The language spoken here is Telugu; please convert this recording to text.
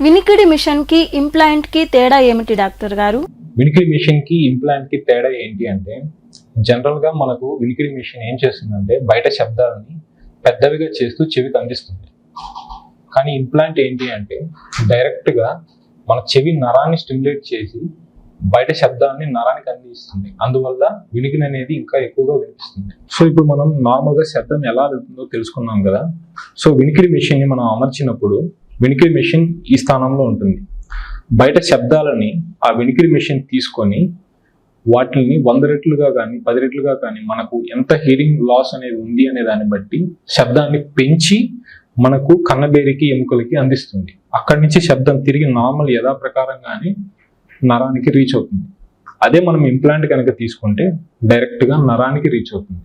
మిషన్కి ఇంప్లాంట్కి తేడా ఏమిటి డాక్టర్ గారు? వినికిడి మిషన్కి ఇంప్లాంట్కి తేడా ఏంటి అంటే జనరల్గా మనకు వినికిడి మిషన్ ఏం చేస్తుందంటే బయట శబ్దాలని పెద్దవిగా చేస్తూ చెవికి అందిస్తుంది. కానీ ఇంప్లాంట్ ఏంటి అంటే డైరెక్ట్గా మన చెవి నరాన్ని స్టిమ్యులేట్ చేసి బయట శబ్దాన్ని నరానికి అందిస్తుంది. అందువల్ల వినికిడి అనేది ఇంకా ఎక్కువగా వినిపిస్తుంది. సో ఇప్పుడు మనం నార్మల్గా శబ్దం ఎలా వెళ్తుందో తెలుసుకున్నాం కదా. సో వినికిడి మిషన్ని మనం అమర్చినప్పుడు వినికిడి మెషిన్ ఈ స్థానంలో ఉంటుంది. బయట శబ్దాలని ఆ వినికిడి మెషిన్ తీసుకొని వాటిని వంద రెట్లుగా కానీ పది రెట్లుగా కానీ మనకు ఎంత హీరింగ్ లాస్ అనేది ఉంది అనే దాన్ని బట్టి శబ్దాన్ని పెంచి మనకు కన్నబేరికి ఎముకలకి అందిస్తుంది. అక్కడి నుంచి శబ్దం తిరిగి నార్మల్ యథాప్రకారంగానే నరానికి రీచ్ అవుతుంది. అదే మనం ఇంప్లాంట్ కనుక తీసుకుంటే డైరెక్ట్గా నరానికి రీచ్ అవుతుంది.